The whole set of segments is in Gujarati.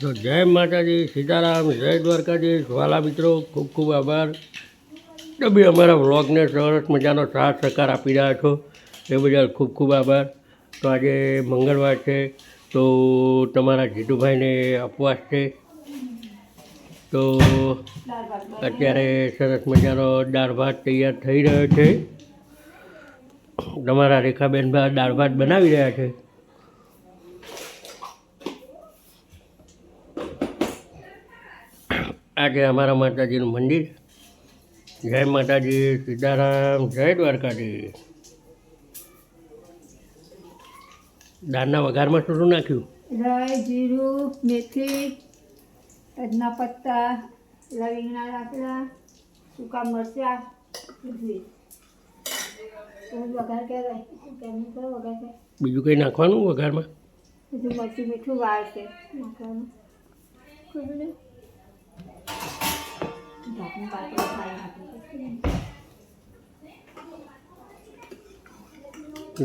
તો જય માતાજી, સીતારામ, જય દ્વારકાધીશ. વાલા મિત્રો, ખૂબ ખૂબ આભાર. તો બી અમારા વ્લોગને સરસ મજાનો સાથ સહકાર આપી રહ્યા છો. એ બદલ ખૂબ ખૂબ આભાર. તો આજે મંગળવાર છે, તો તમારા જીતુભાઈને અપવાસ છે. તો અત્યારે સરસ મજાનો દાળ ભાત તૈયાર થઈ રહ્યો છે. તમારા રેખાબેન દાળ ભાત બનાવી રહ્યા છે. આ છે અમારા માતાજીનું મંદિર. જય માતાજી સીતારામ જય દ્વારકાજી દાળના વઘારમાં શું શું નાખ્યું? રાય જીરું મેથી તજના પત્તા લવિંગના લાકડા સૂકા મરચા વઘાર કહેવાય. બીજું કંઈ નાખવાનું વઘારમાં? બીજું મરચું મીઠું વાર છે નાખવાનું.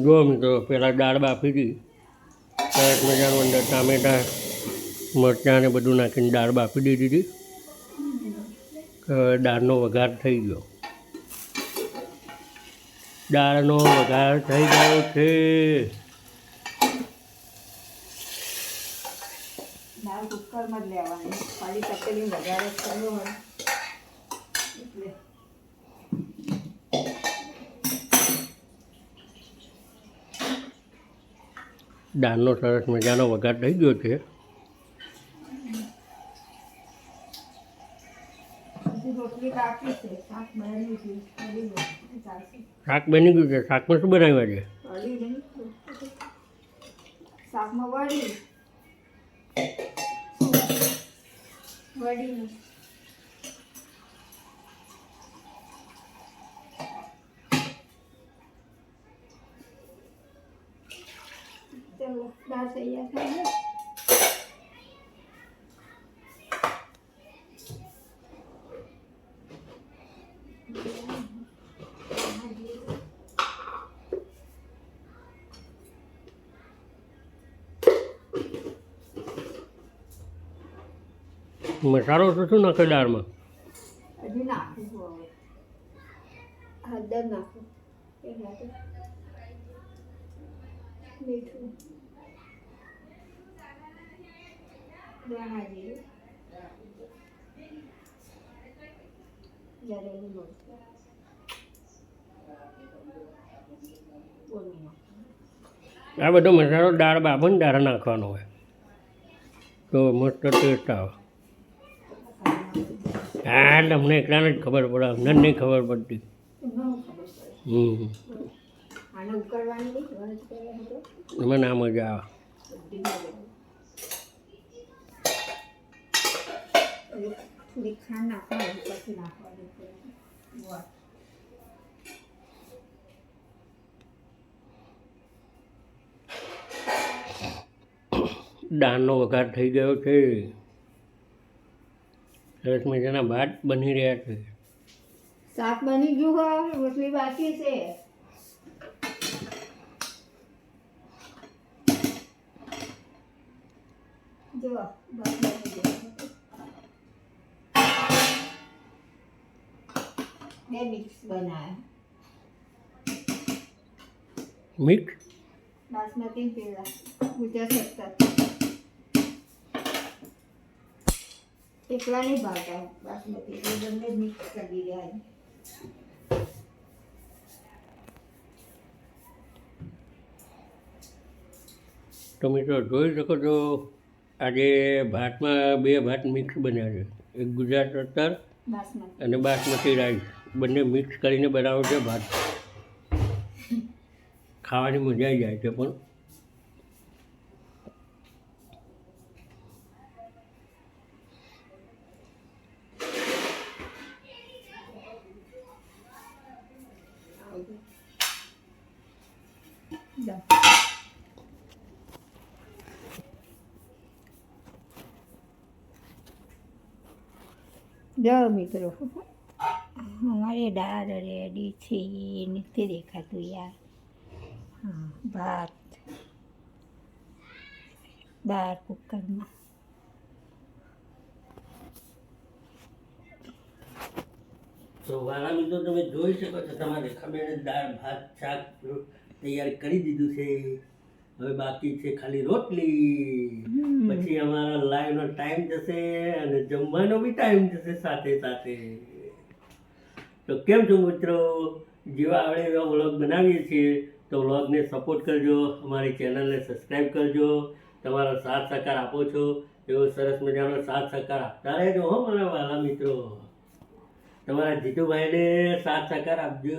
જુઓ મિત્રો પહેલાં દાળ બાફી હતી સરસ મજાનું અંદર ટામેટાં, મરચાં ને બધું નાખીને દાળ બાફી દીધી. હતી દાળનો વઘાર થઈ ગયો. દાળનો વઘાર થઈ ગયો છે. દાળ કુકરમાં જ લેવાની. ખાલી તપેલી જ કરવો હોય. દાળનો સરસ મજાનો વઘાર થઈ ગયો છે. શાક બની ગયું છે. શાકમાં શું બનાવ્યા છે? શાકમાં વળી દાળ તૈયાર ગઈ મસાલો શું શું નાખે દાળમાં? હજી નાખું હળદર નાખું. મીઠું. જરેલું આ બધો મસાલો દાળ બાફો ને દાળ નાખવાનો હોય. તો મસ્ત ટેસ્ટ આવે. હા તમને એકલાને જ ખબર પડે. અમને નહીં ખબર પડતી. હમ. એમાં ના મજા આવે. બધી મજા આવે. થોડી ખાંડ નાખવાની પછી નાખવાની દાળનો વઘાર થઈ ગયો છે. સરસ મજાના ભાત બની રહ્યા છે. શાક બની ગયું હોય રોટલી બાકી છે. જો ભાત બે મિક્સ બનાવ્યા મીઠ બાસમતી પેલા ગુજરાત સત્તર એકલા નહીં ભાવતા બાસમતી એ બંને મિક્સ કરી દીધા તમે તો જોઈ શકો છો આજે ભાતમાં બે ભાત મિક્સ બન્યા છે એક ગુજરાત અત્તર અને બાસમતી રાઈસ બંને મિક્સ કરીને બનાવો છે ભાત ખાવાની મજા આવી જાય છે પણ જાઓ. જાઓ અમારે દાળ રેડી છે એ નથી દેખાતું યાર. ભાત. દાળ કુકરમાં તો વાળા મિત્રો તમે જોઈ શકો છો તમારે ખબર દાળ ભાત શાક તૈયાર કરી દીધું છે. હવે બાકી છે ખાલી રોટલી. પછી અમારા લાઈવનો ટાઈમ જશે અને જમવાનો બી ટાઈમ જશે સાથે સાથે. તો કેમ છો મિત્રો? જેવા આપણે એવા વ્લોગ બનાવીએ છીએ, તો વ્લોગને સપોર્ટ કરજો, અમારી ચેનલને સબસ્ક્રાઈબ કરજો, તમારો સાથ સહકાર આપો છો, એવો સરસ મજાનો સાથ સહકાર આપતા રહેજો, હો મારા વાલા મિત્રો. તમારા જીતુભાઈને સાથ સહકાર આપજો.